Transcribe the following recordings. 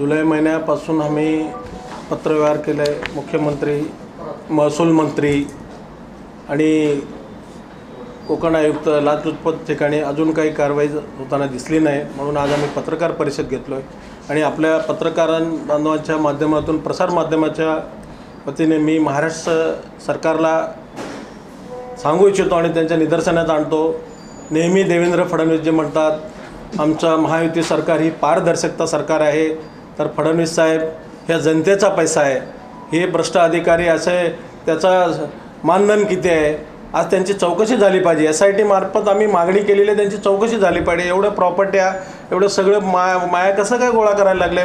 जुलै महिन्यापासून आम्ही पत्रव्यवहार केलं. आहे मुख्यमंत्री महसूल मंत्री आणि कोकण आयुक्त लाचलुचपत ठिकाणी अजून काही कारवाई होताना दिसली नाही. म्हणून आज आम्ही पत्रकार परिषद घेतलो आहे आणि आपल्या पत्रकारां बांधवांच्या माध्यमातून प्रसारमाध्यमाच्या वतीने मी महाराष्ट्र सरकारला सांगू इच्छितो आणि त्यांच्या निदर्शनात आणतो. नेहमी देवेंद्र फडणवीस जे म्हणतात आमचं महायुती सरकार ही पारदर्शकता सरकार आहे. तर फडणवीस साहेब ह्या जनतेचा पैसा आहे. हे भ्रष्ट अधिकारी असे त्याचा मानधन किती आहे? आज त्यांची चौकशी झाली पाहिजे. एस आय टीमार्फत आम्ही मागणी केलेली आहे त्यांची चौकशी झाली पाहिजे. एवढ्या प्रॉपर्ट्या एवढं सगळं माया माया कसं काय गोळा करायला लागले?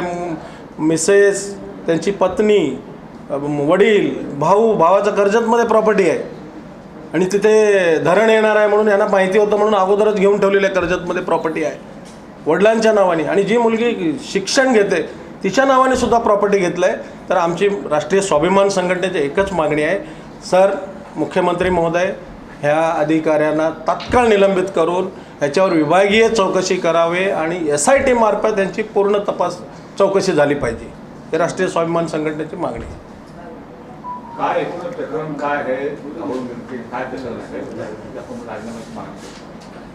मिसेस त्यांची पत्नी वडील भाऊ भावाचं कर्जतमध्ये प्रॉपर्टी आहे. आणि तिथे धरण येणार आहे म्हणून यांना माहिती होतं म्हणून अगोदरच घेऊन ठेवलेलं आहे कर्जतमध्ये प्रॉपर्टी आहे. वडिलांच्या नावाने. आणि जी मुलगी शिक्षण घेते तिच्या नावाने सुद्धा प्रॉपर्टी घेतलं आहे तर आमची राष्ट्रीय स्वाभिमान संघटनेची एकच मागणी आहे. सर मुख्यमंत्री महोदय ह्या अधिकाऱ्यांना तात्काळ निलंबित करून ह्याच्यावर विभागीय चौकशी करावे आणि एस आय टी मार्फत त्यांची पूर्ण तपास चौकशी झाली पाहिजे. हे राष्ट्रीय स्वाभिमान संघटनेची मागणी आहे. काय प्रकरण काय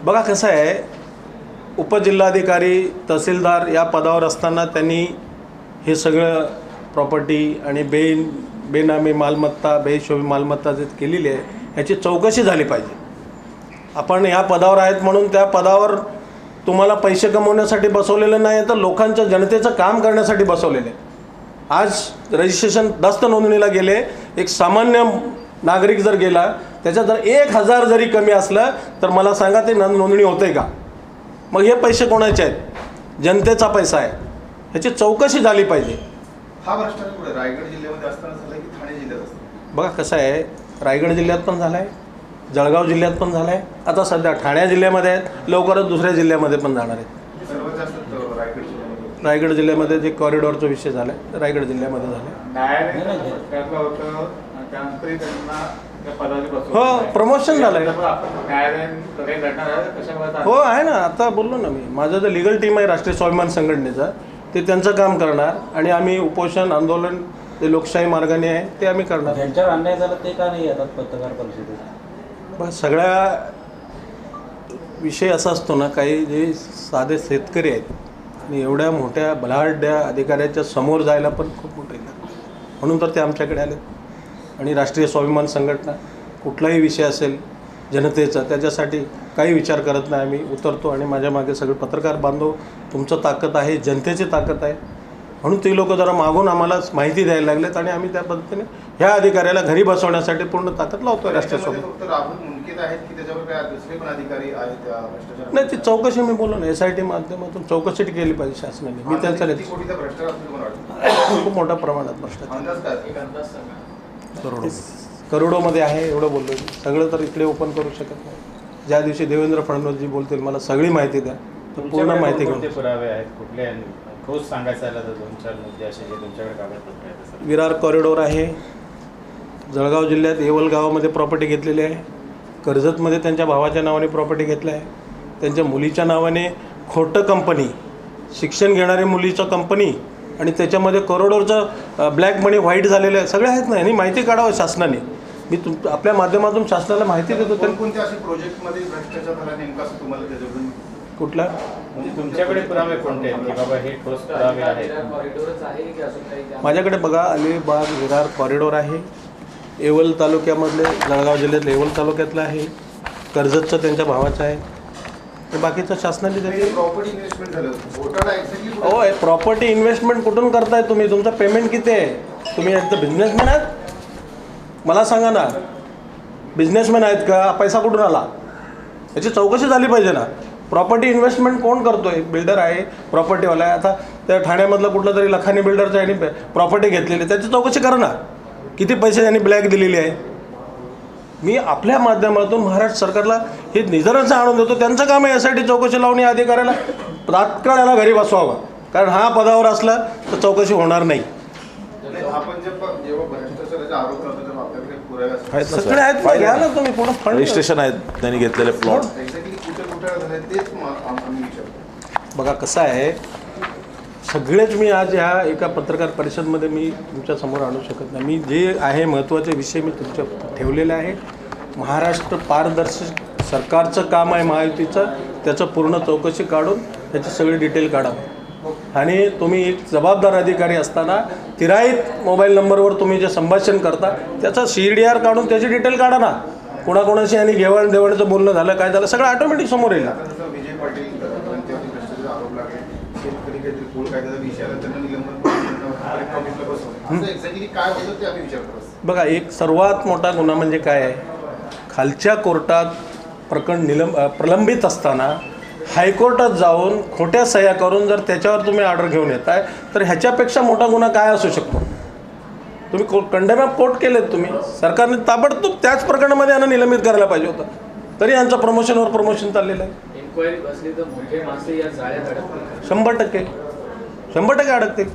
बघा कसं आहे उपजिल्हाधिकारी तहसीलदार या पदावर असताना त्यांनी हे सगळं प्रॉपर्टी आणि बेन बेनामी मालमत्ता बेहिशोबी मालमत्ता जे केलेली आहे ह्याची चौकशी झाली पाहिजे. आपण या पदावर आहेत म्हणून त्या पदावर तुम्हाला पैसे कमवण्यासाठी बसवलेलं नाही तर लोकांच्या जनतेचं काम करण्यासाठी बसवलेलं आहे. आज रजिस्ट्रेशन दस्त नोंदणीला गेले एक सामान्य नागरिक जर गेला त्याच्यात जर एक हजार जरी कमी असलं तर मला सांगा ते नोंदणी होते का? मग हे पैसे कोणाचे आहेत? जनतेचा पैसा आहे. ह्याची चौकशी झाली पाहिजे. हा भ्रष्टाचार कुठे रायगड जिल्ह्यामध्ये असताना झालाय की ठाणे जिल्ह्यात बघा कसं आहे. रायगड जिल्ह्यात पण झाला आहे जळगाव जिल्ह्यात पण झाला आहे आता सध्या ठाणे जिल्ह्यामध्ये आहेत. लवकरच दुसऱ्या जिल्ह्यामध्ये पण जाणार आहेत. सर्वात जास्त अं, रायगड जिल्ह्यामध्ये. रायगड जिल्ह्यामध्ये जे कॉरिडॉरचा विषय झाला आहे रायगड जिल्ह्यामध्ये झाला आहे हो, लढाई लढणार आहे हो आहे ना. आता बोललो ना मी. माझं जे लिगल टीम आहे राष्ट्रीय स्वाभिमान संघटनेचा. ते त्यांचं काम करणार आणि आम्ही उपोषण आंदोलन जे लोकशाही मार्गाने आहे ते आम्ही करणार. ज्यांच्यावर अन्याय झाला ते का नाही येतात पत्रकार परिषदेत? सगळ्या विषय असा असतो ना काही जे साधे शेतकरी आहेत आणि एवढ्या मोठ्या बलाढ्या अधिकाऱ्याच्या समोर जायला पण खूप मोठे म्हणून तर ते आमच्याकडे आले आणि राष्ट्रीय स्वाभिमान संघटना कुठलाही विषय असेल जनतेचा. त्याच्यासाठी काही विचार करत नाही आम्ही. उतरतो आणि माझ्या मागे सगळे पत्रकार बांधव तुमचं ताकद आहे जनतेची ताकद आहे. म्हणून ते लोक जरा मागून आम्हाला माहिती द्यायला लागलेत आणि आम्ही त्या पद्धतीने ह्या अधिकाऱ्याला घरी बसवण्यासाठी पूर्ण ताकद लावतो राष्ट्रीय त्याच्यामध्ये स्वाभिमान फक्त राहुल मुंडकेत आहेत की त्याच्यावर काय दुसरे पण अधिकारी आहेत त्या भ्रष्टाचार नाही ती चौकशी मी बोललो ना एस आय टी माध्यमातून चौकशी केली पाहिजे शासनाने. मी त्यांचा खूप मोठ्या प्रमाणात भ्रष्टाचार. करोडोमध्ये आहे एवढं बोललो मी. सगळं तर इकडे ओपन करू शकत नाही. ज्या दिवशी देवेंद्र फडणवीसजी बोलतील मला सगळी माहिती द्या. तर पूर्ण माहिती घेऊन. पुरावे आहेत? कुठले ठोस सांगायचं आलं तर दोन चार मुद्दे असे जे तुमच्याकडे कागदपत्र आहेत असं विरार कॉरिडॉर आहे. जळगाव जिल्ह्यात येवल गावामध्ये प्रॉपर्टी घेतलेली आहे. कर्जतमध्ये त्यांच्या भावाच्या नावाने प्रॉपर्टी घेतलं आहे त्यांच्या मुलीच्या नावाने खोटं कंपनी शिक्षण घेणारी मुलीचं कंपनी आणि त्याच्यामध्ये करोडोचं ब्लॅक मनी व्हाईट झालेलं आहे. सगळे आहेत ना? यांनी माहिती काढावं शासनाने. मी तुम आपल्या माध्यमातून शासनाला माहिती देतो तर कोणकोणते असे प्रोजेक्टमध्ये भ्रष्टाचार झाला नेमका असं तुम्हाला त्याच्याकडून कुठला? म्हणजे तुमच्याकडे पुरावे कोणते आहेत? की बाबा हे ठोस पुरावे आहेत? कॉरिडोरच आहे की अजून काही त्या- माझ्याकडे बघा अलिबाग विरार कॉरिडॉर आहे. येवल तालुक्यामधले जळगाव जिल्ह्यातलं येवल तालुक्यातलं आहे. कर्जतचं त्यांच्या भावाचं आहे. बाकीचं शासनाने दिले प्रॉपर्टी इन्व्हेस्टमेंट झालं. घोटाळा एक्झॅक्टली हो प्रॉपर्टी इन्व्हेस्टमेंट कुठून करताय तुम्ही? तुमचं पेमेंट किती आहे? तुम्ही एकदा बिझनेसमॅन आहात. मला सांगा ना बिझनेसमॅन आहेत का? पैसा कुठून आला? याची चौकशी झाली पाहिजे ना. प्रॉपर्टी इन्व्हेस्टमेंट कोण करतो आहे बिल्डर आहे प्रॉपर्टीवाला आहे. आता त्या ठाण्यामधलं कुठलं तरी लखानी बिल्डरचं यांनी प्रॉपर्टी घेतलेली आहे. त्याची चौकशी करा ना. किती पैसे त्यांनी ब्लॅक दिलेली आहे? मी आपल्या माध्यमातून महाराष्ट्र सरकारला हे निधनाचं आणून देतो. त्यांचं काम आहे यासाठी चौकशी लावून या अधिकाऱ्याला. तात्काळ याला घरी बसवावं. कारण हा पदावर असला तर चौकशी होणार नाही, आहेत ना सगळे आहेत ना, घ्या ना तुम्ही पुढं फंड रजिस्ट्रेशन आहेत त्यांनी घेतलेले प्लॉट एक्झॅक्टली कुठे कुठे झाले तेच म- आम- आम्ही विचारतो. बघा कसं आहे सगळेच मी आज ह्या एका पत्रकार परिषदमध्ये मी तुमच्यासमोर आणू शकत नाही. मी जे आहे महत्त्वाचे विषय मी तुमच्या ठेवलेले आहे. महाराष्ट्र पारदर्शी सरकारचं काम आहे महायुतीचं त्याचं पूर्ण चौकशी काढून त्याची सगळी डिटेल काढावं आणि तुम्ही एक जबाबदार अधिकारी असताना तिराईत मोबाईल नंबरवर तुम्ही जे संभाषण करता त्याचा सी डी आर काढून त्याची डिटेल काढा ना. कोणाकोणाशी आणि घेवाण देवाणीचं बोलणं झालं काय झालं सगळं ऑटोमॅटिक समोर येईल बघा एक सर्वात मोठा गुन्हा म्हणजे काय आहे? खालच्या कोर्टात प्रकरण निलंब प्रलंबित असताना हायकोर्टात जाऊन खोट्या सह्या करून जर त्याच्यावर तुम्ही ऑर्डर घेऊन येताय तर ह्याच्यापेक्षा मोठा गुन्हा काय असू शकतो? तुम्ही को कंडेम ऑफ कोर्ट केलेत तुम्ही. सरकारने ताबडतोब त्याच प्रकरणामध्ये यांना निलंबित करायला पाहिजे होतं. तरी यांचं प्रमोशनवर प्रमोशन चाललेलं आहे. शंभर टक्के. शंभर टक्के अडकतील.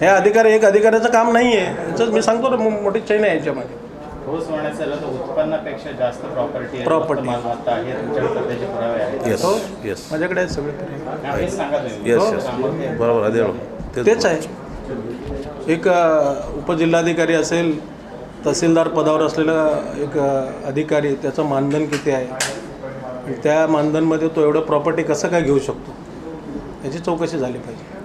हे अधिकारी एक अधिकाऱ्याचं काम नाही आहे यांचं मी सांगतो ना मोठी चैन आहे याच्यामध्ये. ठोस झालं तर उत्पन्नापेक्षा जास्त प्रॉपर्टी. जास्त मालमत्ता आहे तुमच्याकडे सध्याचे पुरावे आहेत. येस हो? येस माझ्याकडे आहे सगळे. हा, येस हो, येस ते- बरोबर तेच आहे. एक उपजिल्हाधिकारी असेल तहसीलदार पदावर असलेला एक अधिकारी त्याचं मानधन किती आहे? आणि त्या मानधनमध्ये तो एवढं प्रॉपर्टी कसं काय घेऊ शकतो? याची चौकशी झाली पाहिजे.